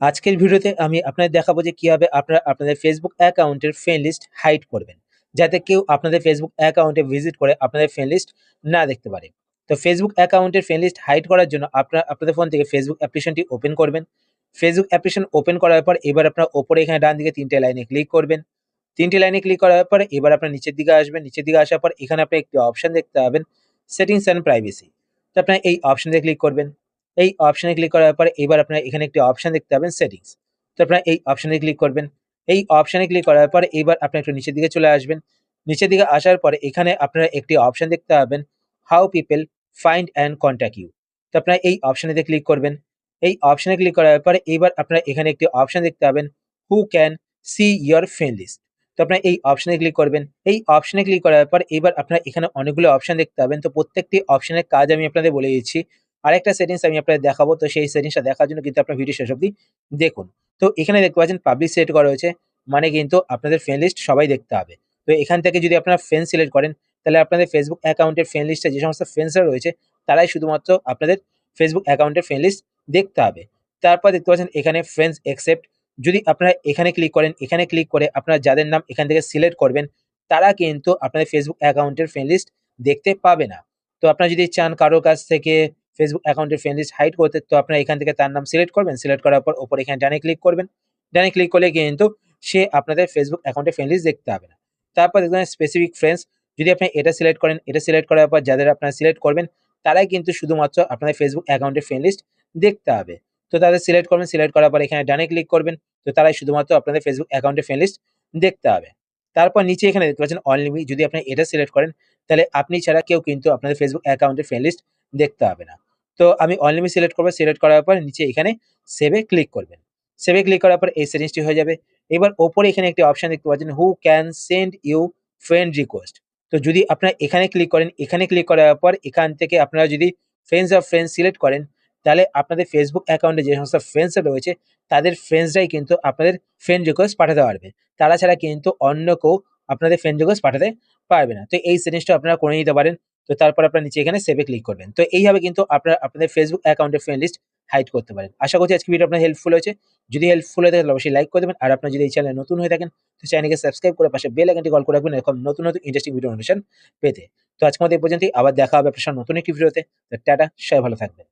আজকের ভিডিওতে আমি আপনাদের দেখাবো যে কীভাবে আপনারা আপনাদের ফেসবুক অ্যাকাউন্টের ফ্রেন্ড লিস্ট হাইড করবেন, যাতে কেউ আপনাদের ফেসবুক অ্যাকাউন্টে ভিজিট করে আপনাদের ফ্রেন্ড লিস্ট না দেখতে পারে। তো ফেসবুক অ্যাকাউন্টের ফ্রেন্ড লিস্ট হাইড করার জন্য আপনারা আপনাদের ফোন থেকে ফেসবুক অ্যাপ্লিকেশনটি ওপেন করবেন। ফেসবুক অ্যাপ্লিকেশন ওপেন করার পর এবার আপনার ওপরে এখানে ডান দিকে তিনটে লাইনে ক্লিক করবেন। তিনটে লাইনে ক্লিক করার পর এবার আপনার নিচের দিকে আসবেন। নিচের দিকে আসার পর এখানে আপনি একটি অপশন দেখতে পাবেন সেটিংস অ্যান্ড প্রাইভেসি তো আপনার এই অপশনে ক্লিক করবেন। এই অপশনে ক্লিক করার পরে এবার আপনার এখানে একটি অপশন দেখতে পাবেন সেটিংস তো আপনারা এই অপশনে ক্লিক করবেন। এই অপশনে ক্লিক করার পরে এবার আপনি একটু নিচের দিকে চলে আসবেন। নিচের দিকে আসার পরে এখানে আপনারা একটি অপশন দেখতে পাবেন how people find and contact you তো আপনারা এই অপশনেতে ক্লিক করবেন। এই অপশানে ক্লিক করার পরে এবার আপনারা এখানে একটি অপশন দেখতে পাবেন who can see your friend list তো আপনারা এই অপশনে ক্লিক করবেন। এই অপশানে ক্লিক করার পর এবার আপনারা এখানে অনেকগুলো অপশন দেখতে পাবেন। তো প্রত্যেকটি অপশনের কাজ আমি আপনাদের বলে দিচ্ছি। আরেকটা সেটিংস আমি আপনাদের দেখাবো। তো সেই সেটিংসটা দেখার জন্য কিন্তু আপনার ভিডিও শেষ অবধি দেখুন। তো এখানে দেখতে পাচ্ছেন পাবলিক সিলেক্ট করা হয়েছে মানে কিন্তু আপনাদের ফ্রেন্ড লিস্ট সবাই দেখতে হবে। তো এখান থেকে যদি আপনারা ফ্রেন্ড সিলেক্ট করেন, তাহলে আপনাদের ফেসবুক অ্যাকাউন্টের ফ্রেন্ড লিস্টে যে সমস্ত ফ্রেন্ডসরা রয়েছে, তারাই শুধুমাত্র আপনাদের ফেসবুক অ্যাকাউন্টের ফ্রেন্ড লিস্ট দেখতে হবে। তারপর দেখতে পাচ্ছেন এখানে ফ্রেন্ডস অ্যাকসেপ্ট যদি আপনারা এখানে ক্লিক করেন, এখানে ক্লিক করে আপনারা যাদের নাম এখান থেকে সিলেক্ট করবেন, তারা কিন্তু আপনাদের ফেসবুক অ্যাকাউন্টের ফ্রেন্ড লিস্ট দেখতে পাবে না। তো আপনারা যদি চান কারও কাছ থেকে ফেসবুক অ্যাকাউন্টের ফ্রেন্ড লিস্ট হাইড করতে, তো আপনারা এখান থেকে তার নাম সিলেক্ট করবেন সিলেক্ট করার পর ওপর এখানে ডানে ক্লিক করবেন। ডানে ক্লিক করলে কিন্তু সে আপনাদের ফেসবুক অ্যাকাউন্টে ফ্রেন্ড লিস্ট দেখতে হবে না। তারপর দেখবেন স্পেসিফিক ফ্রেন্ডস যদি আপনি এটা সিলেক্ট করেন, এটা সিলেক্ট করার পর যাদের আপনারা সিলেক্ট করবেন, তারাই কিন্তু শুধুমাত্র আপনাদের ফেসবুক অ্যাকাউন্টের ফ্রেন্ড লিস্ট দেখতে হবে তো তাদের সিলেক্ট করবেন সিলেক্ট করার পর এখানে ডানে ক্লিক করবেন, তো তারাই শুধুমাত্র আপনাদের ফেসবুক অ্যাকাউন্টের ফ্রেন্ড লিস্ট দেখতে হবে তারপর নিচে এখানে দেখতে পাচ্ছেন অনলিমি যদি আপনি এটা সিলেক্ট করেন, তাহলে আপনি ছাড়া কেউ কিন্তু আপনাদের ফেসবুক অ্যাকাউন্টের ফ্রেন্ড লিস্ট দেখতে হবে না। তো আমি অনলিমি সিলেক্ট করব সিলেক্ট করার পর নিচে এখানে সেভে ক্লিক করবেন। সেভে ক্লিক করার পর এই সেটিংসটি হয়ে যাবে। এবার ওপরে এখানে একটি অপশন দেখতে পাচ্ছেন who can send you friend request তো যদি আপনারা এখানে ক্লিক করেন, এখানে ক্লিক করার পর এখান থেকে আপনারা যদি ফ্রেন্ডস অফ ফ্রেন্ডস সিলেক্ট করেন, তাহলে আপনাদের ফেসবুক অ্যাকাউন্টে যে সমস্ত ফ্রেন্ডসরা রয়েছে, তাদের ফ্রেন্ডসরাই কিন্তু আপনাদের ফ্রেন্ড রিকোয়েস্ট পাঠাতে পারবে। তারা ছাড়া কিন্তু অন্য কেউ আপনাদের ফ্রেন্ড রিকোয়েস্ট পাঠাতে পারবে না। তো এই সেটিংসটা আপনারা করে নিতে পারেন। তো তারপর আপনার নিচে এখানে সেভে ক্লিক করবেন। তো এইভাবে কিন্তু আপনার আপনাদের ফেসবুক অ্যাকাউন্টের ফ্রেন্ড লিস্ট হাইড করতে পারেন। আশা করছি আজকে ভিডিও আপনার হেল্পফুল হয়েছে। যদি হেল্পফুল হয়ে থাকে তাহলে অবশ্যই লাইক করে দেবেন। আর আপনার যদি এই চ্যানেল নতুন হয়ে থাকেন, তো চ্যানেলকে সাবস্ক্রাইব করে পাশে বেল আইকনটি কল করে রাখবেন। এরকম নতুন নতুন ইন্টারেস্টিং ভিডিও অনুষ্ঠান পেতে। তো আজকে এই পর্যন্তই। আবার দেখা হবে আপনার নতুন একটি ভিডিওতে তো টাটা, সবাই ভালো থাকবেন।